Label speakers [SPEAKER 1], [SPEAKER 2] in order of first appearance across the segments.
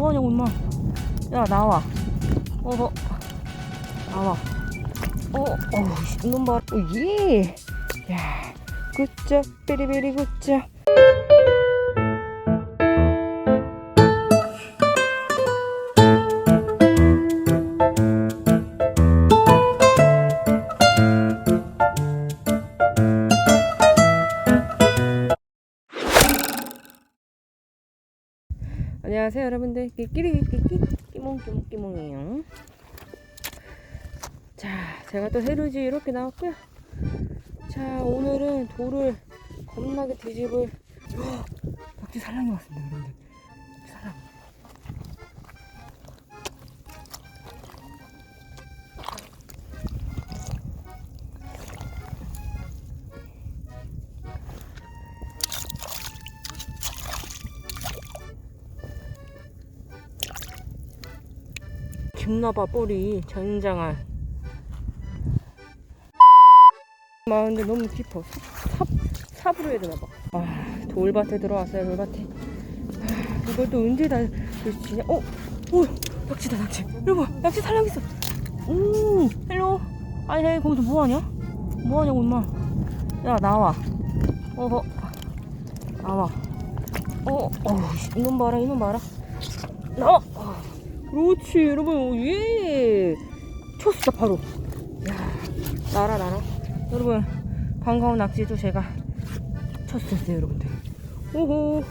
[SPEAKER 1] 뭐하냐고 임마. 야 나와. 어허. 나와. 어 어우 이놈 봐라 오예. 야 굿잡 베리베리 굿잡 안녕하세요 여러분들. 끼끼리끼끼. 끼몽끼몽 끼몽이에요. 자 제가 또 해루지 이렇게 나왔고요. 자 오늘은 돌을 겁나게 뒤집을 헉, 낙지 살랑이 왔습니다 여러분들 김나바 뿌리 전장한 아 근데 너무 깊어. 삽, 삽, 삽 으로 해야 되나봐. 아 돌밭에 들어왔어요 돌밭에. 아, 이걸 또 언제 다 그치냐? 어? 오 낙지다 낙지 여러분 낙지 살랑있어. 오 헬로 아니 헬 거기서 뭐하냐? 뭐하냐고 임마. 야 나와. 어허. 나와. 어 어우 이놈 봐라 이놈 봐라. 나와. 어. 그렇지 여러분. 예. 쳤어 바로. 야 나라 나라. 여러분 반가운 낙지도 제가 쳤었어요 여러분들. 오호.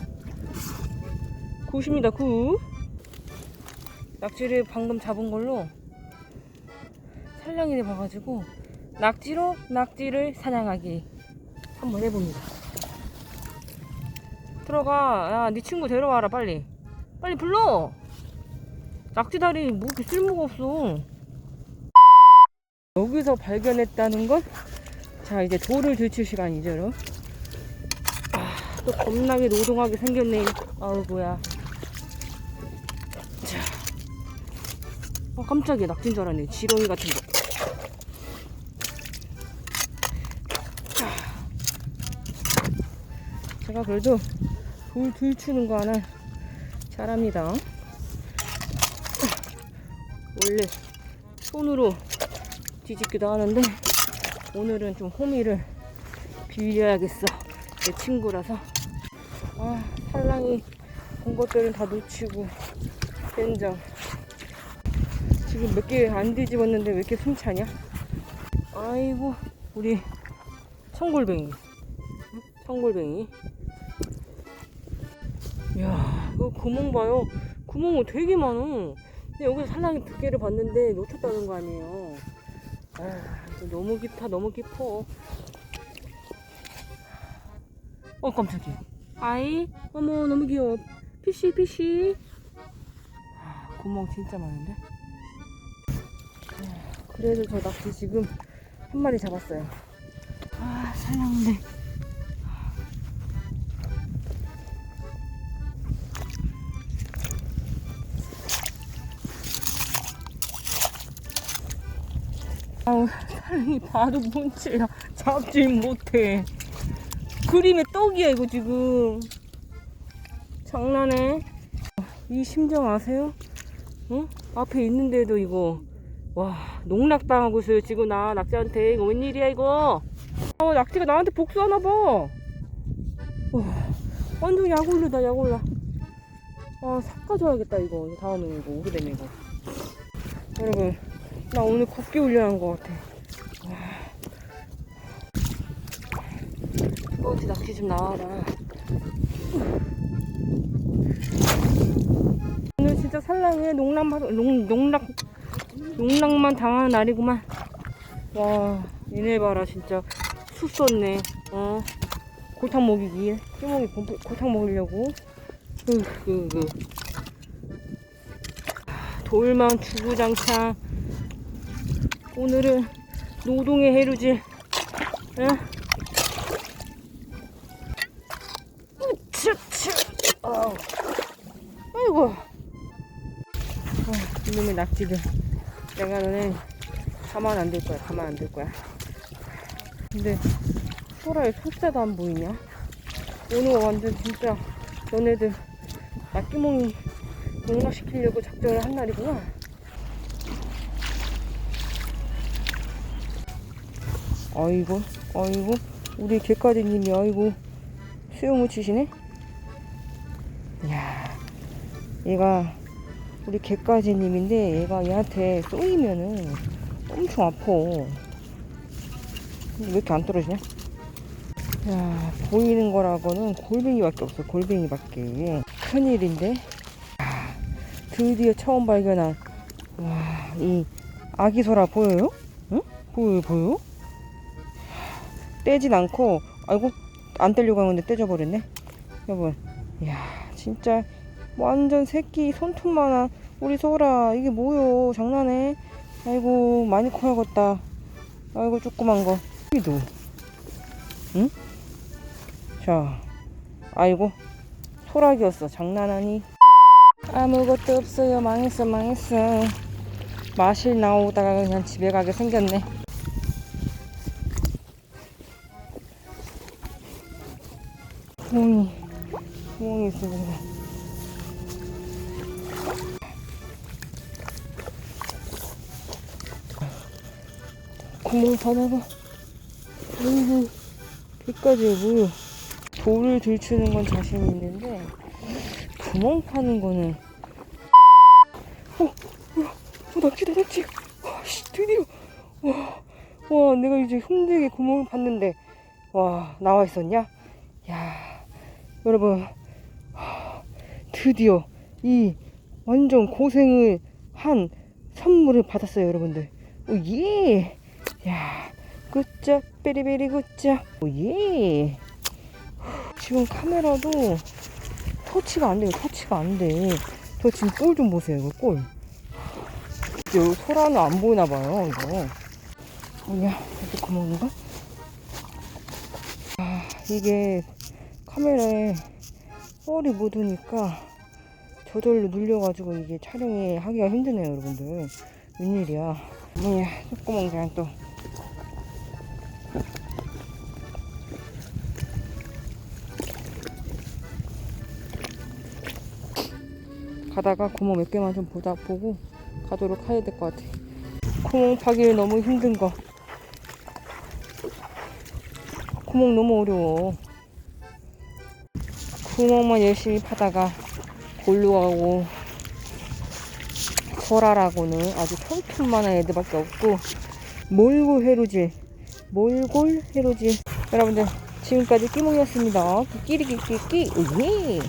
[SPEAKER 1] 굿입니다 굿. 낙지를 방금 잡은 걸로 살랑이를 봐가지고 낙지로 낙지를 사냥하기 한번 해봅니다. 들어가. 야네 친구 데려와라 빨리. 빨리 불러 낙지다리 뭐 이렇게 쓸모가 없어. 여기서 발견했다는 건, 자, 이제 돌을 들칠 시간이죠, 여러분. 아, 또 겁나게 노동하게 생겼네. 아우, 뭐야. 자. 어, 깜짝이야. 낙지인 줄 알았네. 지렁이 같은 거. 자. 제가 그래도 돌 들추는 거 하나 잘합니다. 원래 손으로 뒤집기도 하는데 오늘은 좀 호미를 빌려야겠어. 내 친구라서. 아 살랑이 본 것들은 다 놓치고 된장. 지금 몇 개 안 뒤집었는데 왜 이렇게 숨차냐? 아이고 우리 청골뱅이. 응? 청골뱅이. 이야 이거 구멍 봐요. 구멍이 되게 많어 근데 여기서 살랑이 두 개를 봤는데 놓쳤다는 거 아니에요. 아, 너무 깊다, 너무 깊어. 어, 깜짝이야. 아이, 어머, 너무 귀여워. 피시, 피시. 아, 구멍 진짜 많은데? 아, 그래도 저 낙지 지금 한 마리 잡았어요. 아, 살랑인 아우 사람이 봐도 문제야 잡지 못해. 그림의 떡이야 이거 지금. 장난해? 이 심정 아세요? 어? 앞에 있는데도 이거. 와 농락당하고 있어요 지금 나 낙지한테. 이거 웬일이야 이거? 어 낙지가 나한테 복수하나봐. 와 완전 약올르다 약올라. 아 삭가줘야겠다 이거. 다음에 이거 오게 되면 이거. 여러분 나 오늘 곱게 훈련한 것 같아. 와. 두꺼운지 낙지 좀 나와라. 오늘 진짜 살랑에 농락만, 농, 농락, 농락만 당하는 날이구만. 와, 얘네 봐라, 진짜. sus 썼네. 어. 골탕 먹이기. 끼먹이 골탕 먹으려고. 으, 으, 으. 돌망 주구장창. 오늘은 노동의 해루질. 에? 으츠츠. 아우. 아이고. 어, 이놈의 낙지들. 내가 너네 가만 안 둘 거야. 가만 안 둘 거야. 근데 소라의 소자도 안 보이냐? 오늘 완전 진짜 너네들 낙기몽이 농락시키려고 작전을 한 날이구나. 아이고, 아이고, 우리 개까지님이 아이고 수영을 치시네. 이야, 얘가 우리 개까지님인데 얘가 얘한테 쏘이면은 엄청 아파. 왜 이렇게 안 떨어지냐? 야, 보이는 거라고는 골뱅이밖에 없어. 골뱅이밖에. 큰일인데. 아, 드디어 처음 발견한 와, 이 아기 소라 보여요? 응? 보여요, 보여? 떼진 않고, 아이고, 안 떼려고 하는데 떼져버렸네. 여러분, 이야, 진짜 완전 새끼 손톱만한 우리 소라. 이게 뭐요? 장난해? 아이고, 많이 커야겠다. 아이고, 조그만 거. 여기도. 응? 자, 아이고, 소라기였어. 장난하니? 아무것도 없어요. 망했어, 망했어. 마실 나오다가 그냥 집에 가게 생겼네. 그래. 구멍 받아봐. 아이고, 여기까지 뭐요? 돌을 들추는 건 자신 있는데, 구멍 파는 거는 어, 어, 어 낙지다 낙지 와, 씨, 드디어 와, 와 내가 이제 힘들게 구멍을 봤는데 와 나와 있었냐 야 여러분 하, 드디어 이 완전 고생을 한 선물을 받았어요 여러분들 오예 야 굿잡 베리베리 굿잡 오예 지금 카메라도 터치가 안 돼요. 터치가 안 돼. 저 지금 꼴 좀 보세요. 이거 꼴. 여기 소라는 안 보이나 봐요. 이거. 뭐냐? 여기 구멍인가? 아, 이게 카메라에 뻘이 묻으니까 저절로 눌려가지고 이게 촬영이 하기가 힘드네요, 여러분들. 웬일이야. 뭐야, 속구멍 그냥 또. 가다가 구멍 몇 개만 좀 보다 보고 가도록 해야 될 것 같아. 구멍 파기를 너무 힘든 거. 구멍 너무 어려워. 구멍만 열심히 파다가 골로 가고 소라라고는 아주 촌촌만한 애들밖에 없고 몰골 해루질 몰골 해루질. 여러분들 지금까지 끼몽이었습니다. 끼리끼끼끼. 오예